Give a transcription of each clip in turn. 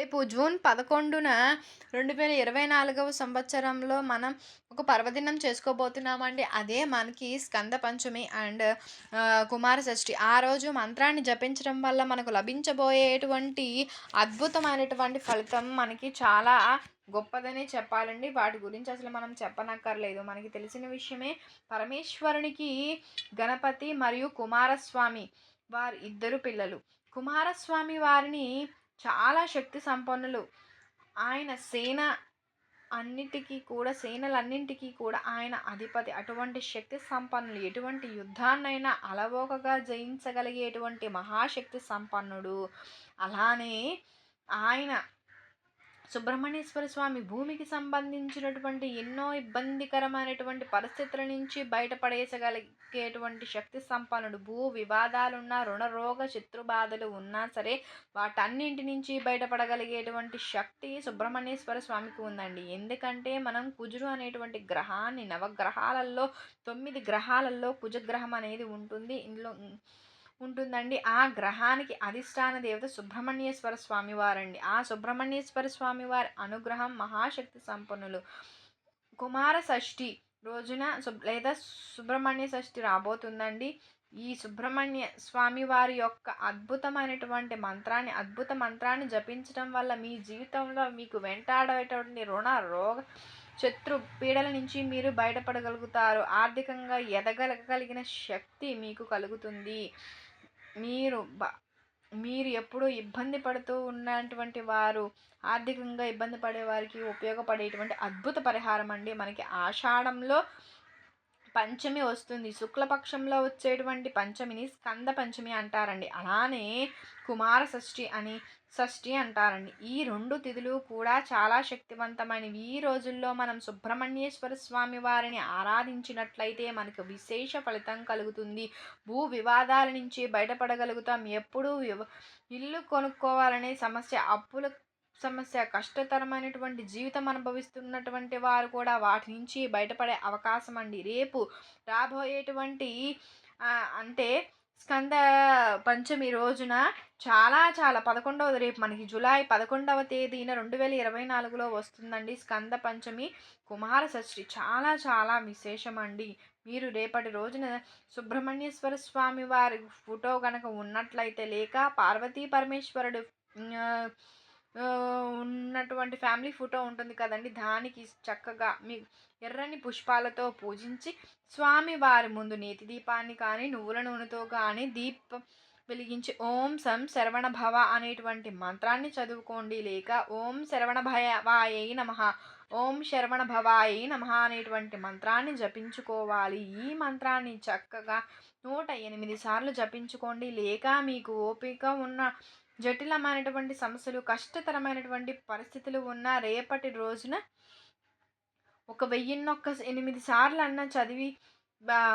రేపు జూన్ పదకొండున రెండు వేల ఇరవై నాలుగవ సంవత్సరంలో మనం ఒక పర్వదినం చేసుకోబోతున్నామండి. అదే మనకి స్కంద పంచమి అండ్ కుమార షష్ఠి ఆ రోజు మంత్రాన్ని జపించడం వల్ల మనకు లభించబోయేటువంటి అద్భుతమైనటువంటి ఫలితం మనకి చాలా గొప్పదని చెప్పాలండి. వాటి గురించి అసలు మనం చెప్పనక్కర్లేదు. మనకి తెలిసిన విషయమే పరమేశ్వరునికి గణపతి మరియు కుమారస్వామి వారి ఇద్దరు పిల్లలు. కుమారస్వామి వారిని చాలా శక్తి సంపన్నులు. ఆయన సేన అన్నిటికీ కూడా సేనలన్నింటికీ కూడా ఆయన అధిపతి. అటువంటి శక్తి సంపన్నులు ఎటువంటి యుద్ధాన్నైనా అలవోకగా జయించగలిగేటువంటి మహాశక్తి సంపన్నుడు. అలానే ఆయన సుబ్రహ్మణ్యేశ్వర స్వామి భూమికి సంబంధించినటువంటి ఎన్నో ఇబ్బందికరమైనటువంటి పరిస్థితుల నుంచి బయటపడేసగలిగేటువంటి శక్తి సంపన్నుడు భూ వివాదాలున్నా రుణ రోగ శత్రు బాధలు ఉన్నా సరే వాటన్నింటి నుంచి బయటపడగలిగేటువంటి శక్తి సుబ్రహ్మణ్యేశ్వర స్వామికి ఉందండి. ఎందుకంటే మనం కుజుడు అనేటువంటి గ్రహాన్ని నవగ్రహాలలో తొమ్మిది గ్రహాలలో కుజగ్రహం అనేది ఉంటుంది. ఇందులో ఉంటుందండి. ఆ గ్రహానికి అధిష్టాన దేవత సుబ్రహ్మణ్యేశ్వర స్వామి వారండి ఆ సుబ్రహ్మణ్యేశ్వర స్వామి వారి అనుగ్రహం మహాశక్తి సంపన్నులు. కుమార షష్ఠి రోజున లేదా సుబ్రహ్మణ్య షష్ఠి రాబోతుందండి. ఈ సుబ్రహ్మణ్య స్వామి వారి యొక్క అద్భుతమైనటువంటి మంత్రాన్ని అద్భుత మంత్రాన్ని జపించడం వల్ల మీ జీవితంలో మీకు వెంటాడేటువంటి రుణ రోగ శత్రు పీడల నుంచి మీరు బయటపడగలుగుతారు. ఆర్థికంగా ఎదగలగలిగిన శక్తి మీకు కలుగుతుంది. మీరు బ మీరు ఎప్పుడు ఇబ్బంది పడుతూ ఉన్నటువంటి వారు ఆర్థికంగా ఇబ్బంది పడే వారికి ఉపయోగపడేటువంటి అద్భుత పరిహారం అండి. మనకి ఆషాఢంలో పంచమి వస్తుంది. శుక్లపక్షంలో వచ్చేటువంటి పంచమిని స్కంద పంచమి అంటారండి. అలానే కుమార షష్ఠి అని షష్ఠి అంటారండి. ఈ రెండు తిథులు కూడా చాలా శక్తివంతమైనవి. ఈ రోజుల్లో మనం సుబ్రహ్మణ్యేశ్వర స్వామి వారిని ఆరాధించినట్లయితే మనకు విశేష ఫలితం కలుగుతుంది. భూ వివాదాల నుంచి బయటపడగలుగుతాం. ఎప్పుడూ ఇల్లు కొనుక్కోవాలనే సమస్య అప్పుల సమస్య కష్టతరమైనటువంటి జీవితం అనుభవిస్తున్నటువంటి వారు కూడా వాటి నుంచి బయటపడే అవకాశం అండి. రేపు రాబోయేటువంటి అంటే స్కంద పంచమి రోజున చాలా చాలా పదకొండవ రేపు మనకి జూలై పదకొండవ తేదీన రెండు వేల ఇరవై నాలుగులో వస్తుందండి స్కంద పంచమి. కుమార షష్ఠి చాలా చాలా విశేషం అండి మీరు రేపటి రోజున సుబ్రహ్మణ్యేశ్వర స్వామి వారి ఫోటో కనుక ఉన్నట్లయితే లేక పార్వతీ పరమేశ్వరుడు ఉన్నటువంటి ఫ్యామిలీ ఫోటో ఉంటుంది కదండి. దానికి చక్కగా మీ ఎర్రని పుష్పాలతో పూజించి స్వామి వారి ముందు నేతి దీపాన్ని కానీ నువ్వుల నూనెతో కానీ దీపం వెలిగించి ఓం సం శరవణ భవ అనేటువంటి మంత్రాన్ని చదువుకోండి. లేక ఓం శరవణ భయవాయై నమ ఓం శరవణ భవాయ నమ అనేటువంటి మంత్రాన్ని జపించుకోవాలి. ఈ మంత్రాన్ని చక్కగా నూట ఎనిమిది సార్లు జపించుకోండి. లేక మీకు ఓపిక ఉన్న జటిలమైనటువంటి సమస్యలు కష్టతరమైనటువంటి పరిస్థితులు ఉన్న రేపటి రోజున ఒక వెయ్యిన్నొక్క ఎనిమిది సార్లు అన్న చదివి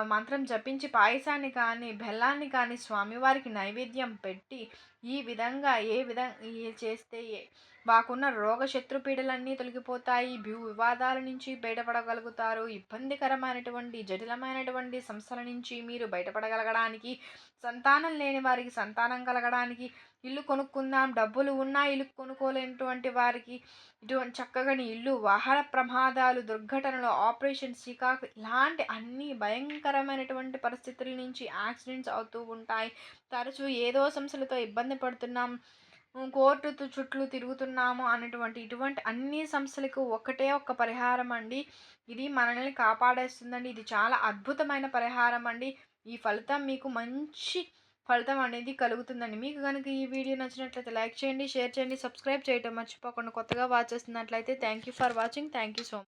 మంత్రం జపించి పాయసాన్ని కానీ బెల్లాన్ని కానీ స్వామివారికి నైవేద్యం పెట్టి ఈ విధంగా ఏ విధంగా చేస్తే మాకున్న రోగ శత్రుపీడలన్నీ తొలగిపోతాయి. భూ వివాదాల నుంచి బయటపడగలుగుతారు. ఇబ్బందికరమైనటువంటి జటిలమైనటువంటి సంస్థల నుంచి మీరు బయటపడగలగడానికి సంతానం లేని వారికి సంతానం కలగడానికి ఇల్లు కొనుక్కుందాం డబ్బులు ఉన్నా ఇల్లు కొనుక్కోలేనటువంటి వారికి ఇటువంటి చక్కగాని ఇల్లు వాహన ప్రమాదాలు దుర్ఘటనలు ఆపరేషన్ సికాకు ఇలాంటి అన్ని భయంకరమైనటువంటి పరిస్థితుల నుంచి యాక్సిడెంట్స్ అవుతూ ఉంటాయి. తరచూ ఏదో సంస్థలతో ఇబ్బంది పడుతున్నాం కోర్టు చుట్లు తిరుగుతున్నాము అనేటువంటి ఇటువంటి అన్ని సమస్యలకు ఒకటే ఒక పరిహారం అండి. ఇది మనల్ని కాపాడేస్తుందండి. ఇది చాలా అద్భుతమైన పరిహారం అండి. ఈ ఫలితం మీకు మంచి ఫలితం అనేది కలుగుతుందండి. మీకు కనుక ఈ వీడియో నచ్చినట్లయితే లైక్ చేయండి షేర్ చేయండి సబ్స్క్రైబ్ చేయటం మర్చిపోకుండా కొత్తగా వాచ్ చేస్తున్నట్లయితే thank you for watching. Thank you so much